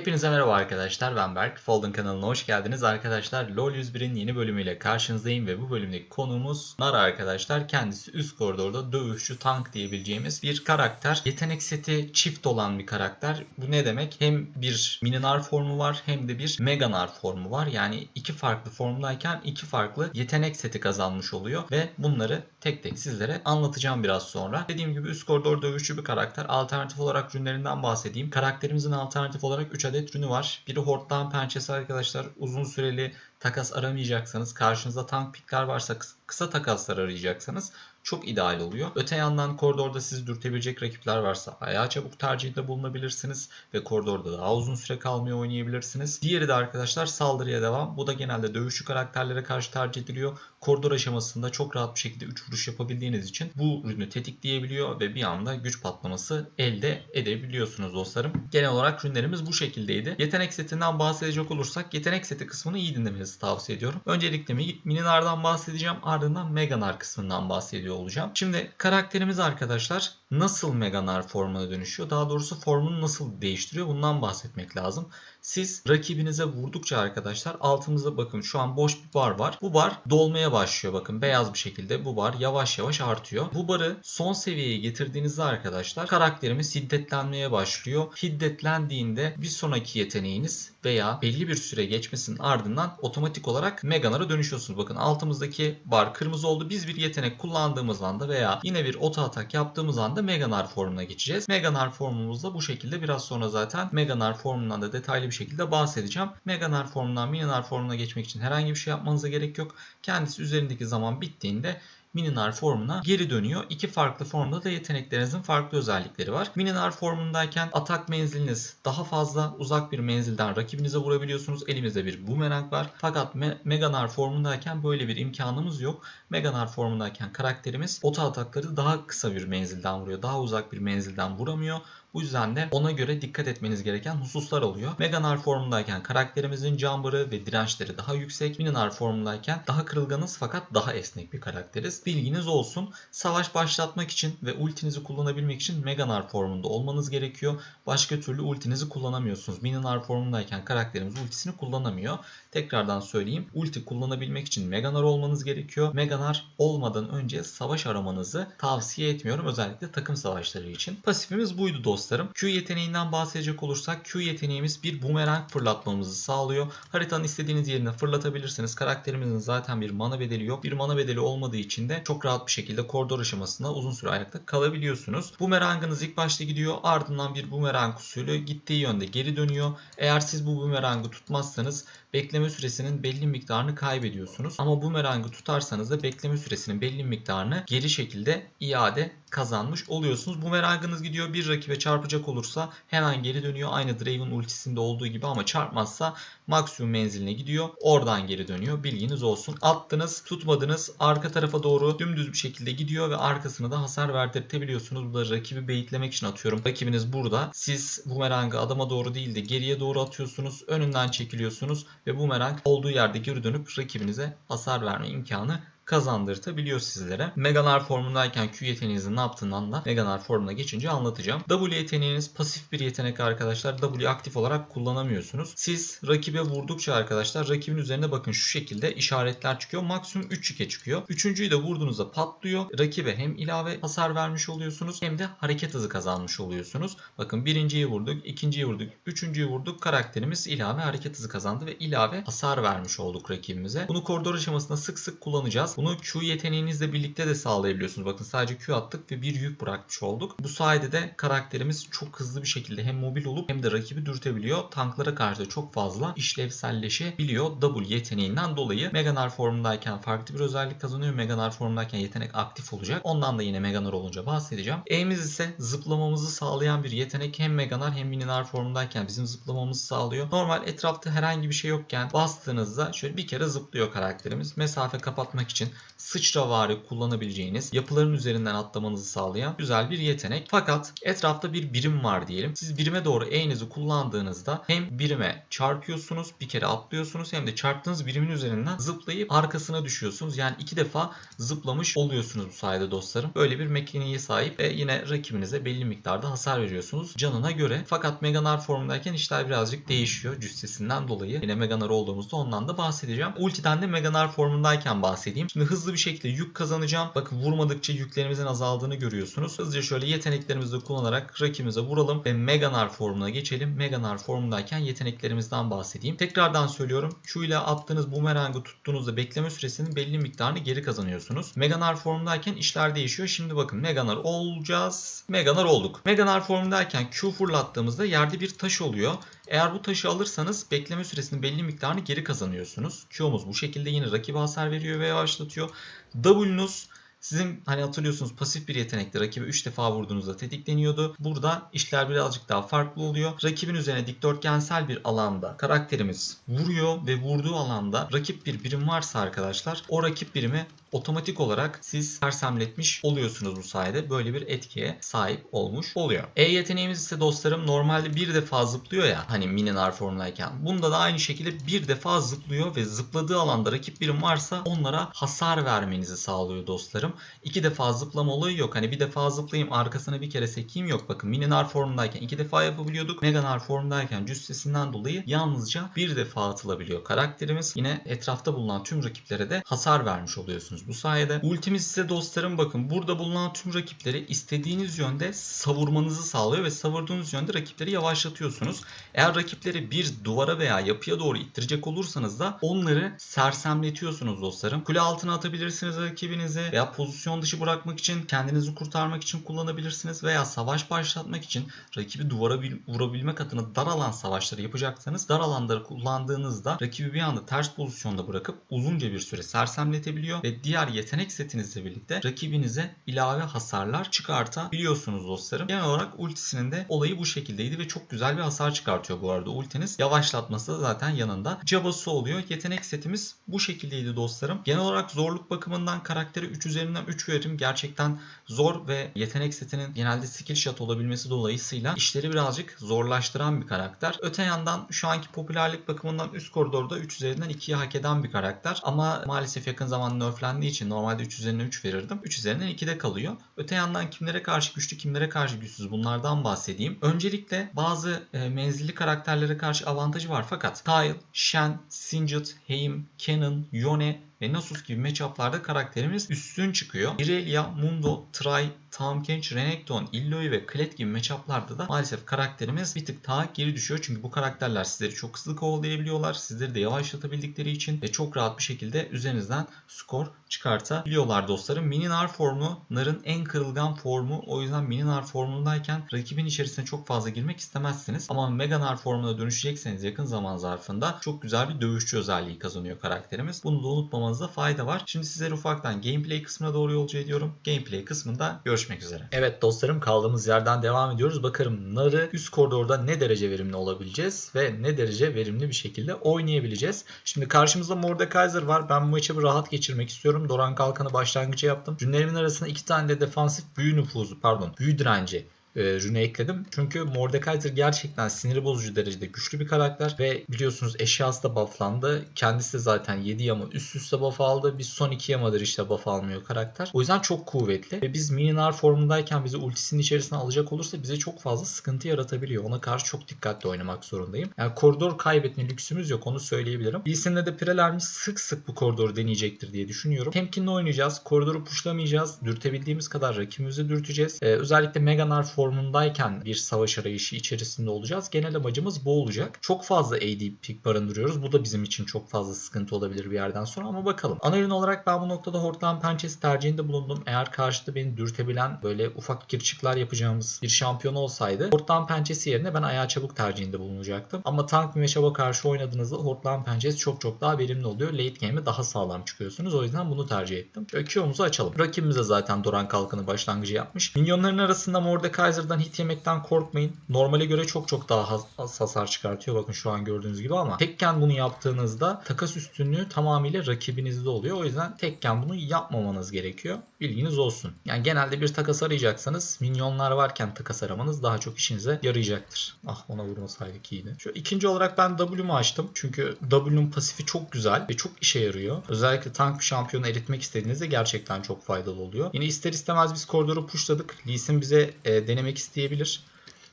Hepinize merhaba arkadaşlar ben Berk. Folden kanalına hoş geldiniz arkadaşlar. LoL 101'in yeni bölümüyle karşınızdayım ve bu bölümdeki konuğumuz Nara arkadaşlar. Kendisi üst koridorda dövüşçü tank diyebileceğimiz bir karakter. Yetenek seti çift olan bir karakter. Bu ne demek? Hem bir mininar formu var hem de bir meganar formu var. Yani iki farklı formdayken iki farklı yetenek seti kazanmış oluyor ve bunları tek tek sizlere anlatacağım biraz sonra. Dediğim gibi üst koridor dövüşçü bir karakter. Alternatif olarak ürünlerinden bahsedeyim. Karakterimizin alternatif olarak 3 adet ürünü var. Biri Hortlan pençesi arkadaşlar. Uzun süreli takas aramayacaksanız, karşınızda tank pikler varsa kısa takaslar arayacaksanız çok ideal oluyor. Öte yandan koridorda sizi dürtebilecek rakipler varsa ayağa çabuk tercihte bulunabilirsiniz ve koridorda daha uzun süre kalmaya oynayabilirsiniz. Diğeri de arkadaşlar saldırıya devam. Bu da genelde dövüşçü karakterlere karşı tercih ediliyor. Koridor aşamasında çok rahat bir şekilde 3 vuruş yapabildiğiniz için bu ürünü tetikleyebiliyor ve bir anda güç patlaması elde edebiliyorsunuz dostlarım. Genel olarak ürünlerimiz bu şekildeydi. Yetenek setinden bahsedecek olursak yetenek seti kısmını iyi dinlemenizi tavsiye ediyorum. Öncelikle Mi- Mininar'dan bahsedeceğim ardından Meganar kısmından bahsediyor olacağım. Şimdi karakterimiz arkadaşlar nasıl Meganar formuna dönüşüyor? Daha doğrusu formunu nasıl değiştiriyor? Bundan bahsetmek lazım. Siz rakibinize vurdukça arkadaşlar altımızda bakın şu an boş bir bar var. Bu bar dolmaya başlıyor bakın beyaz bir şekilde bu bar yavaş yavaş artıyor. Bu barı son seviyeye getirdiğinizde arkadaşlar karakterimiz hiddetlenmeye başlıyor. Hiddetlendiğinde bir sonraki yeteneğiniz veya belli bir süre geçmesinin ardından otomatik olarak Meganar'a dönüşüyorsunuz. Bakın altımızdaki bar kırmızı oldu. Biz bir yetenek kullandığımız anda veya yine bir oto atak yaptığımız anda Meganar formuna geçeceğiz. Meganar formumuzda bu şekilde biraz sonra zaten Meganar formundan da detaylı bir şekilde bahsedeceğim. Meganar formundan Mininar formuna geçmek için herhangi bir şey yapmanıza gerek yok. Kendisi üzerindeki zaman bittiğinde Mininar formuna geri dönüyor. İki farklı formda da yeteneklerinizin farklı özellikleri var. Mininar formundayken atak menziliniz daha fazla uzak bir menzilden rakibinize vurabiliyorsunuz. Elimizde bir boomerang var. Fakat Me- Meganar formundayken böyle bir imkanımız yok. Meganar formundayken karakterimiz oto atakları daha kısa bir menzilden vuruyor. Daha uzak bir menzilden vuramıyor. Bu yüzden de ona göre dikkat etmeniz gereken hususlar oluyor. Meganar formundayken karakterimizin jumper'ı ve dirençleri daha yüksek. Mininar formundayken daha kırılganız fakat daha esnek bir karakteriz. Bilginiz olsun. Savaş başlatmak için ve ultinizi kullanabilmek için Meganar formunda olmanız gerekiyor. Başka türlü ultinizi kullanamıyorsunuz. Mininar formundayken karakterimiz ultisini kullanamıyor. Tekrardan söyleyeyim. Ulti kullanabilmek için Meganar olmanız gerekiyor. Meganar olmadan önce savaş aramanızı tavsiye etmiyorum. Özellikle takım savaşları için. Pasifimiz buydu dostlarım. Q yeteneğinden bahsedecek olursak Q yeteneğimiz bir boomerang fırlatmamızı sağlıyor. Haritanın istediğiniz yerine fırlatabilirsiniz. Karakterimizin zaten bir mana bedeli yok. Bir mana bedeli olmadığı için de çok rahat bir şekilde koridor aşamasında uzun süre ayakta kalabiliyorsunuz. Boomerangınız ilk başta gidiyor. Ardından bir boomerang usulü gittiği yönde geri dönüyor. Eğer siz bu boomerangı tutmazsanız bekleme süresinin belli miktarını kaybediyorsunuz. Ama boomerangı tutarsanız da bekleme süresinin belli miktarını geri şekilde iade kazanmış oluyorsunuz. Boomerangınız gidiyor bir rakibe çarpacak olursa hemen geri dönüyor. Aynı Draven ultisinde olduğu gibi ama çarpmazsa maksimum menziline gidiyor. Oradan geri dönüyor. Bilginiz olsun. Attınız, tutmadınız. Arka tarafa doğru dümdüz bir şekilde gidiyor ve arkasına da hasar verdirtebiliyorsunuz. Bu da rakibi beyitlemek için atıyorum. Rakibiniz burada. Siz bumerangı adama doğru değil de geriye doğru atıyorsunuz. Önünden çekiliyorsunuz ve bumerang olduğu yerde geri dönüp rakibinize hasar verme imkanı kazandırtabiliyor sizlere. Meganar formundayken Q yeteneğinizin ne yaptığından da Meganar formuna geçince anlatacağım. W yeteneğiniz pasif bir yetenek arkadaşlar. W aktif olarak kullanamıyorsunuz. Siz rakibe vurdukça arkadaşlar rakibin üzerine bakın şu şekilde işaretler çıkıyor. Maksimum 3 yike çıkıyor. Üçüncüyü de vurduğunuzda patlıyor. Rakibe hem ilave hasar vermiş oluyorsunuz hem de hareket hızı kazanmış oluyorsunuz. Bakın birinciyi vurduk, ikinciyi vurduk, üçüncüyü vurduk. Karakterimiz ilave hareket hızı kazandı ve ilave hasar vermiş olduk rakibimize. Bunu koridor aşamasında sık sık kullanacağız. Bunu Q yeteneğinizle birlikte de sağlayabiliyorsunuz. Bakın sadece Q attık ve bir yük bırakmış olduk. Bu sayede de karakterimiz çok hızlı bir şekilde hem mobil olup hem de rakibi dürtebiliyor. Tanklara karşı da çok fazla işlevselleşebiliyor W yeteneğinden dolayı. Meganar formundayken farklı bir özellik kazanıyor. Meganar formundayken yetenek aktif olacak. Ondan da yine Meganar olunca bahsedeceğim. E'miz ise zıplamamızı sağlayan bir yetenek. Hem Meganar hem Mininar formundayken bizim zıplamamızı sağlıyor. Normal etrafta herhangi bir şey yokken bastığınızda şöyle bir kere zıplıyor karakterimiz. Mesafe kapatmak için için sıçravari kullanabileceğiniz, yapıların üzerinden atlamanızı sağlayan güzel bir yetenek. Fakat etrafta bir birim var diyelim. Siz birime doğru E'nizi kullandığınızda hem birime çarpıyorsunuz, bir kere atlıyorsunuz hem de çarptığınız birimin üzerinden zıplayıp arkasına düşüyorsunuz. Yani iki defa zıplamış oluyorsunuz bu sayede dostlarım. Böyle bir mekaniğe sahip ve yine rakibinize belli miktarda hasar veriyorsunuz canına göre. Fakat Meganar formundayken işler birazcık değişiyor cüssesinden dolayı. Yine Meganar olduğumuzda ondan da bahsedeceğim. Ultiden de Meganar formundayken bahsedeyim. Şimdi hızlı bir şekilde yük kazanacağım. Bakın vurmadıkça yüklerimizin azaldığını görüyorsunuz. Hızlıca şöyle yeteneklerimizi kullanarak rakibimize vuralım ve Meganar formuna geçelim. Meganar formundayken yeteneklerimizden bahsedeyim. Tekrardan söylüyorum. Q ile attığınız bumerangı tuttuğunuzda bekleme süresinin belli miktarını geri kazanıyorsunuz. Meganar formundayken işler değişiyor. Şimdi bakın Meganar olacağız. Meganar olduk. Meganar formundayken Q fırlattığımızda yerde bir taş oluyor. Eğer bu taşı alırsanız bekleme süresinin belli miktarını geri kazanıyorsunuz. Q'muz bu şekilde yine rakibe hasar veriyor ve yavaşlatıyor. W'nuz sizin hani hatırlıyorsunuz pasif bir yetenekti. Rakibi 3 defa vurduğunuzda tetikleniyordu. Burada işler birazcık daha farklı oluyor. Rakibin üzerine dikdörtgensel bir alanda karakterimiz vuruyor ve vurduğu alanda rakip bir birim varsa arkadaşlar o rakip birimi otomatik olarak siz sersemletmiş oluyorsunuz bu sayede. Böyle bir etkiye sahip olmuş oluyor. E yeteneğimiz ise dostlarım normalde bir defa zıplıyor ya hani mininar formundayken. Bunda da aynı şekilde bir defa zıplıyor ve zıpladığı alanda rakip birim varsa onlara hasar vermenizi sağlıyor dostlarım. İki defa zıplama olayı yok. Hani bir defa zıplayayım arkasına bir kere sekeyim yok. Bakın mininar formundayken iki defa yapabiliyorduk. Meganar formundayken cüssesinden dolayı yalnızca bir defa atılabiliyor karakterimiz. Yine etrafta bulunan tüm rakiplere de hasar vermiş oluyorsunuz bu sayede. Ultimiz ise dostlarım bakın burada bulunan tüm rakipleri istediğiniz yönde savurmanızı sağlıyor ve savurduğunuz yönde rakipleri yavaşlatıyorsunuz. Eğer rakipleri bir duvara veya yapıya doğru ittirecek olursanız da onları sersemletiyorsunuz dostlarım. Kule altına atabilirsiniz rakibinizi veya pozisyon dışı bırakmak için kendinizi kurtarmak için kullanabilirsiniz veya savaş başlatmak için rakibi duvara bil- vurabilmek adına dar alan savaşları yapacaksanız dar alanları kullandığınızda rakibi bir anda ters pozisyonda bırakıp uzunca bir süre sersemletebiliyor ve diğer yetenek setinizle birlikte rakibinize ilave hasarlar çıkartabiliyorsunuz dostlarım. Genel olarak ultisinin de olayı bu şekildeydi ve çok güzel bir hasar çıkartıyor bu arada ultiniz. Yavaşlatması da zaten yanında. Cabası oluyor. Yetenek setimiz bu şekildeydi dostlarım. Genel olarak zorluk bakımından karaktere 3 üzerinden 3 veririm. Gerçekten zor ve yetenek setinin genelde skill shot olabilmesi dolayısıyla işleri birazcık zorlaştıran bir karakter. Öte yandan şu anki popülerlik bakımından üst koridorda 3 üzerinden 2'yi hak eden bir karakter. Ama maalesef yakın zamanda nerflendiği için normalde 3 üzerinden 3 verirdim. 3 üzerinden 2'de kalıyor. Öte yandan kimlere karşı güçlü kimlere karşı güçsüz bunlardan bahsedeyim. Öncelikle bazı e, menzilli karakterlere karşı avantajı var fakat Tile, Shen, Singed, Heim, Kennen, Yone ve Nasus gibi matchuplarda karakterimiz üstün çıkıyor. Irelia, Mundo, Try, Tahm Kench, Renekton, Illoi ve Kled gibi matchuplarda da maalesef karakterimiz bir tık daha geri düşüyor. Çünkü bu karakterler sizleri çok hızlı kovalayabiliyorlar. Sizleri de yavaşlatabildikleri için ve çok rahat bir şekilde üzerinizden skor çıkartabiliyorlar dostlarım. Mininar formu Nar'ın en kırılgan formu. O yüzden Mininar formundayken rakibin içerisine çok fazla girmek istemezsiniz. Ama Meganar formuna dönüşecekseniz yakın zaman zarfında çok güzel bir dövüşçü özelliği kazanıyor karakterimiz. Bunu da unutmamanızda fayda var. Şimdi sizlere ufaktan gameplay kısmına doğru yolcu ediyorum. Gameplay kısmında görüşmek üzere. Evet dostlarım kaldığımız yerden devam ediyoruz. Bakalım Nar'ı üst koridorda ne derece verimli olabileceğiz ve ne derece verimli bir şekilde oynayabileceğiz. Şimdi karşımızda Mordekaiser var. Ben bu maçı rahat geçirmek istiyorum. Doran Kalkan'ı başlangıcı yaptım. Cümlelerimin arasında iki tane de defansif büyü nüfuzu pardon büyü direnci e, ekledim. Çünkü Mordekaiser gerçekten sinir bozucu derecede güçlü bir karakter ve biliyorsunuz eşyası da bufflandı. Kendisi de zaten 7 yama üst üste buff aldı. Biz son 2 yamadır işte buff almıyor karakter. O yüzden çok kuvvetli ve biz Mininar formundayken bizi ultisinin içerisine alacak olursa bize çok fazla sıkıntı yaratabiliyor. Ona karşı çok dikkatli oynamak zorundayım. Yani koridor kaybetme lüksümüz yok onu söyleyebilirim. Lee'sinde de Prelermiş sık sık bu koridoru deneyecektir diye düşünüyorum. Temkinli oynayacağız. Koridoru pushlamayacağız. Dürtebildiğimiz kadar rakibimizi dürteceğiz. Ee, özellikle Meganar formundayken bir savaş arayışı içerisinde olacağız. Genel amacımız bu olacak. Çok fazla AD pick barındırıyoruz. Bu da bizim için çok fazla sıkıntı olabilir bir yerden sonra ama bakalım. Ana ürün olarak ben bu noktada Hortland Pençesi tercihinde bulundum. Eğer karşıda beni dürtebilen böyle ufak kirçikler yapacağımız bir şampiyon olsaydı Hortland Pençesi yerine ben ayağı çabuk tercihinde bulunacaktım. Ama tank bir meşaba karşı oynadığınızda Hortland Pençesi çok çok daha verimli oluyor. Late game'e daha sağlam çıkıyorsunuz. O yüzden bunu tercih ettim. Şöyle Q'muzu açalım. Rakibimize zaten Doran Kalkanı başlangıcı yapmış. Minyonların arasında Mordekaiser Mordekaiser'dan hit yemekten korkmayın. Normale göre çok çok daha az hasar çıkartıyor. Bakın şu an gördüğünüz gibi ama tekken bunu yaptığınızda takas üstünlüğü tamamıyla rakibinizde oluyor. O yüzden tekken bunu yapmamanız gerekiyor. Bilginiz olsun. Yani genelde bir takas arayacaksanız minyonlar varken takas aramanız daha çok işinize yarayacaktır. Ah ona vurmasaydık iyiydi. Şu ikinci olarak ben W'mu açtım. Çünkü W'nun pasifi çok güzel ve çok işe yarıyor. Özellikle tank şampiyonu eritmek istediğinizde gerçekten çok faydalı oluyor. Yine ister istemez biz koridoru pushladık. Lee bize e, denemek isteyebilir.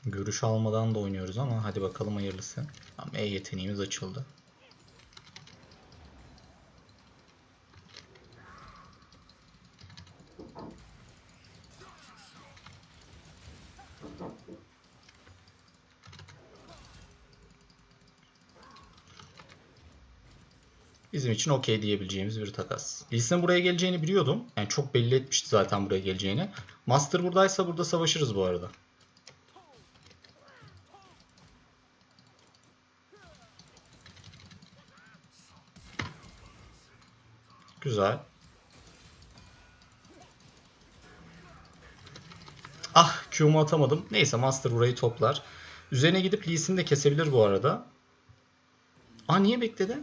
Görüş almadan da oynuyoruz ama hadi bakalım hayırlısı. Tamam, E yeteneğimiz açıldı. İçin okey diyebileceğimiz bir takas. Lee Sin buraya geleceğini biliyordum. Yani çok belli etmişti zaten buraya geleceğini. Master buradaysa burada savaşırız bu arada. Güzel. Ah Q'mu atamadım. Neyse Master burayı toplar. Üzerine gidip Lee Sin de kesebilir bu arada. Aa niye bekledi?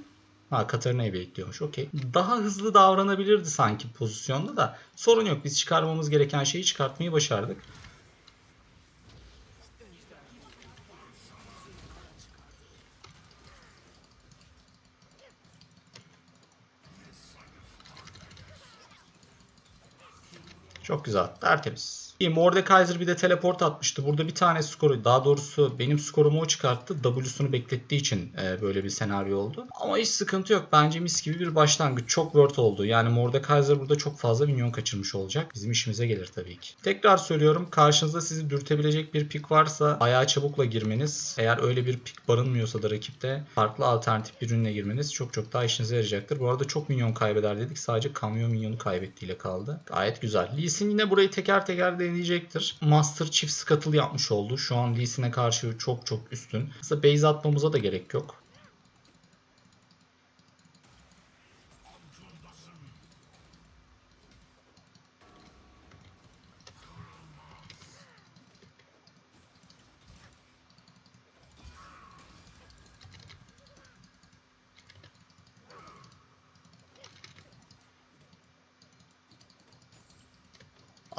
Ha Katarina'yı bekliyormuş. Okey. Daha hızlı davranabilirdi sanki pozisyonda da. Sorun yok. Biz çıkarmamız gereken şeyi çıkartmayı başardık. Çok güzel. Tertemiz. İyi Mordekaiser bir de teleport atmıştı. Burada bir tane skoru daha doğrusu benim skorumu o çıkarttı. W'sunu beklettiği için e, böyle bir senaryo oldu. Ama hiç sıkıntı yok. Bence mis gibi bir başlangıç. Çok worth oldu. Yani Mordekaiser burada çok fazla minyon kaçırmış olacak. Bizim işimize gelir tabii ki. Tekrar söylüyorum. Karşınızda sizi dürtebilecek bir pik varsa ayağa çabukla girmeniz. Eğer öyle bir pik barınmıyorsa da rakipte farklı alternatif bir ürünle girmeniz çok çok daha işinize yarayacaktır. Bu arada çok minyon kaybeder dedik. Sadece kamyon minyonu kaybettiğiyle kaldı. Gayet güzel. Lee Sin yine burayı teker teker deneyecektir. Master çift scuttle yapmış oldu. Şu an Lee Sin'e karşı çok çok üstün. Aslında base atmamıza da gerek yok.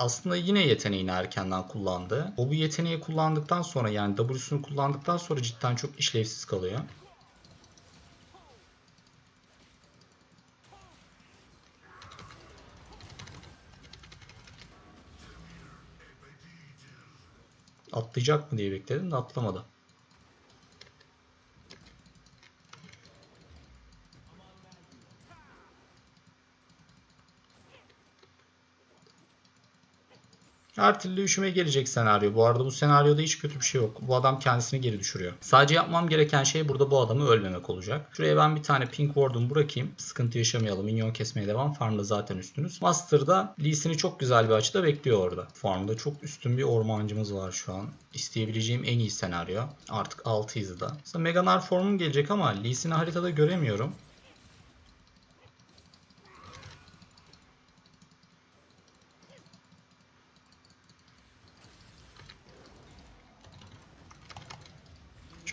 Aslında yine yeteneğini erkenden kullandı. O bu yeteneği kullandıktan sonra yani W'sunu kullandıktan sonra cidden çok işlevsiz kalıyor. Atlayacak mı diye bekledim de atlamadı. Her türlü üşüme gelecek senaryo. Bu arada bu senaryoda hiç kötü bir şey yok. Bu adam kendisini geri düşürüyor. Sadece yapmam gereken şey burada bu adamı ölmemek olacak. Şuraya ben bir tane pink ward'um bırakayım. Sıkıntı yaşamayalım. Minyon kesmeye devam. Farmda zaten üstünüz. Master'da Lee Sin'i çok güzel bir açıda bekliyor orada. Farmda çok üstün bir ormancımız var şu an. İsteyebileceğim en iyi senaryo. Artık 6'yız da. Mesela Meganar formum gelecek ama Lee Sin'i haritada göremiyorum.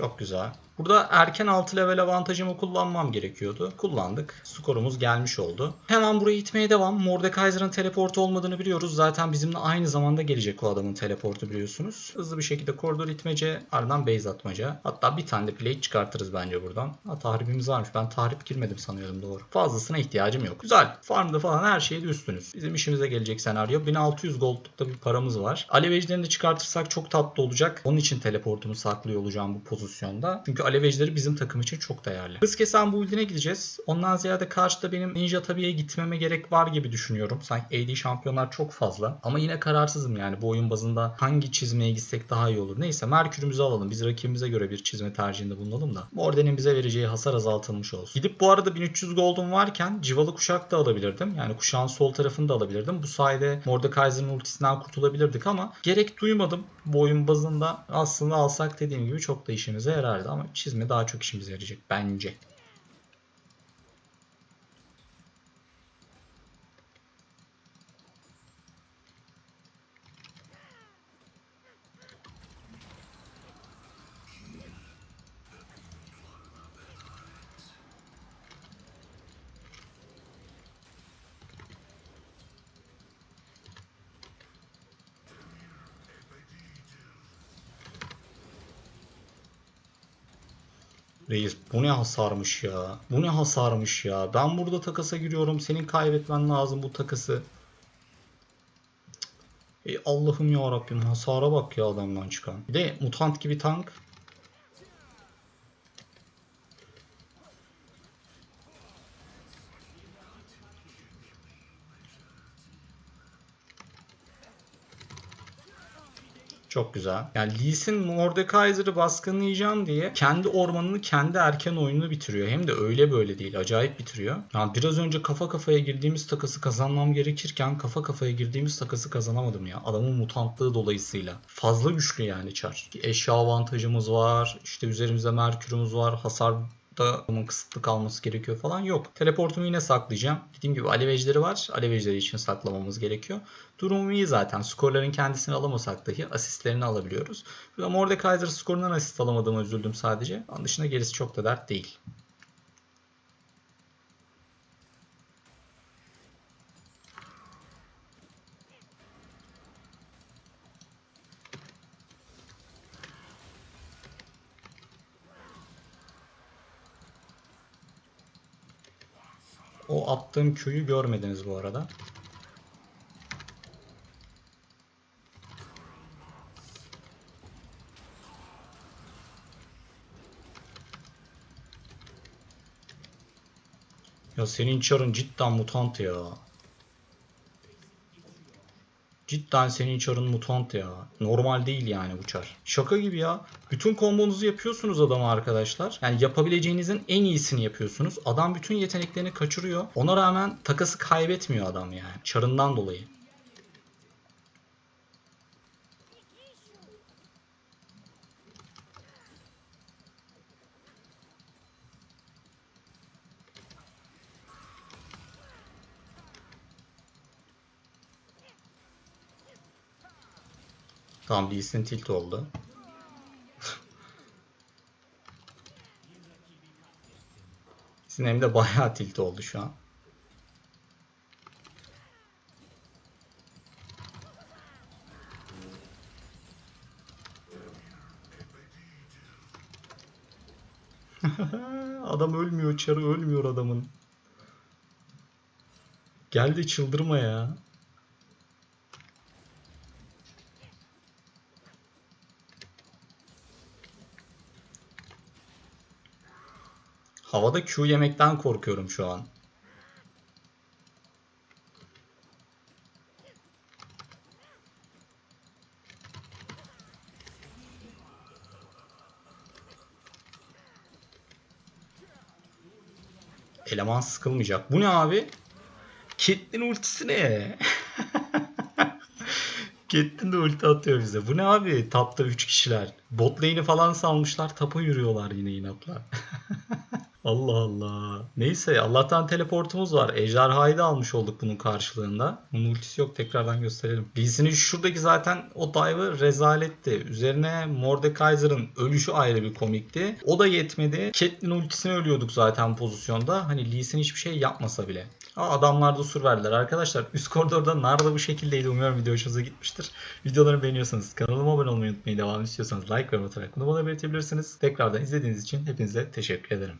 Çok güzel. Burada erken 6 level avantajımı kullanmam gerekiyordu. Kullandık. Skorumuz gelmiş oldu. Hemen burayı itmeye devam. Mordekaiser'ın teleportu olmadığını biliyoruz. Zaten bizimle aynı zamanda gelecek o adamın teleportu biliyorsunuz. Hızlı bir şekilde koridor itmece, ardından base atmaca. Hatta bir tane de plate çıkartırız bence buradan. Ha, tahribimiz varmış. Ben tahrip girmedim sanıyordum doğru. Fazlasına ihtiyacım yok. Güzel. Farmda falan her şeyde üstünüz. Bizim işimize gelecek senaryo. 1600 goldlukta bir paramız var. Alevecilerini de çıkartırsak çok tatlı olacak. Onun için teleportumu saklıyor olacağım bu pozisyonda. Çünkü alevecileri bizim takım için çok değerli. Hız kesen build'ine gideceğiz. Ondan ziyade karşıda benim Ninja tabiye gitmeme gerek var gibi düşünüyorum. Sanki AD şampiyonlar çok fazla. Ama yine kararsızım yani bu oyun bazında hangi çizmeye gitsek daha iyi olur. Neyse Merkür'ümüzü alalım. Biz rakibimize göre bir çizme tercihinde bulunalım da. Morden'in bize vereceği hasar azaltılmış olsun. Gidip bu arada 1300 gold'um varken civalı kuşak da alabilirdim. Yani kuşağın sol tarafını da alabilirdim. Bu sayede Mordekaiser'ın ultisinden kurtulabilirdik ama gerek duymadım. Bu oyun bazında aslında alsak dediğim gibi çok da işimize yarardı ama çizme daha çok işimize yarayacak bence. Reis bu ne hasarmış ya. Bu ne hasarmış ya. Ben burada takasa giriyorum. Senin kaybetmen lazım bu takası. Ey Allah'ım ya Rabbim hasara bak ya adamdan çıkan. Bir de mutant gibi tank. Çok güzel. Yani Lee Sin Mordekaiser'ı baskınlayacağım diye kendi ormanını kendi erken oyununu bitiriyor. Hem de öyle böyle değil. Acayip bitiriyor. Yani biraz önce kafa kafaya girdiğimiz takası kazanmam gerekirken kafa kafaya girdiğimiz takası kazanamadım ya. Adamın mutantlığı dolayısıyla. Fazla güçlü yani çar. Eşya avantajımız var. İşte üzerimizde Merkür'ümüz var. Hasar da onun kısıtlı kalması gerekiyor falan yok. Teleportumu yine saklayacağım. Dediğim gibi alev ejderi var. Alev için saklamamız gerekiyor. Durumum iyi zaten. Skorların kendisini alamasak dahi asistlerini alabiliyoruz. Burada Mordekaiser skorundan asist alamadığıma üzüldüm sadece. Onun dışında gerisi çok da dert değil. O attığım Q'yu görmediniz bu arada. Ya senin çarın cidden mutant ya. Cidden senin çarın mutant ya. Normal değil yani bu çar. Şaka gibi ya. Bütün kombonuzu yapıyorsunuz adama arkadaşlar. Yani yapabileceğinizin en iyisini yapıyorsunuz. Adam bütün yeteneklerini kaçırıyor. Ona rağmen takası kaybetmiyor adam yani. Çarından dolayı. Tamam Sin tilt oldu. Sizin hem de bayağı tilt oldu şu an. Adam ölmüyor, çarı ölmüyor adamın. Geldi çıldırma ya. Havada Q yemekten korkuyorum şu an. Eleman sıkılmayacak. Bu ne abi? Caitlyn ultisi ne? Caitlyn de ulti atıyor bize. Bu ne abi? Tapta 3 kişiler. Bot lane'i falan salmışlar. Tapa yürüyorlar yine inatla. Allah Allah. Neyse Allah'tan teleportumuz var. Ejderhayı da almış olduk bunun karşılığında. Bunun ultisi yok tekrardan gösterelim. Lee Sin'in şuradaki zaten o dive'ı rezaletti. Üzerine Mordekaiser'ın ölüşü ayrı bir komikti. O da yetmedi. Catelyn ultisine ölüyorduk zaten pozisyonda. Hani Lee Sin hiçbir şey yapmasa bile. Aa, adamlar da sur verdiler. Arkadaşlar üst koridorda nar da bu şekildeydi. Umuyorum video hoşunuza gitmiştir. Videolarımı beğeniyorsanız kanalıma abone olmayı unutmayın. Devam istiyorsanız like ve atarak bunu bana belirtebilirsiniz. Tekrardan izlediğiniz için hepinize teşekkür ederim.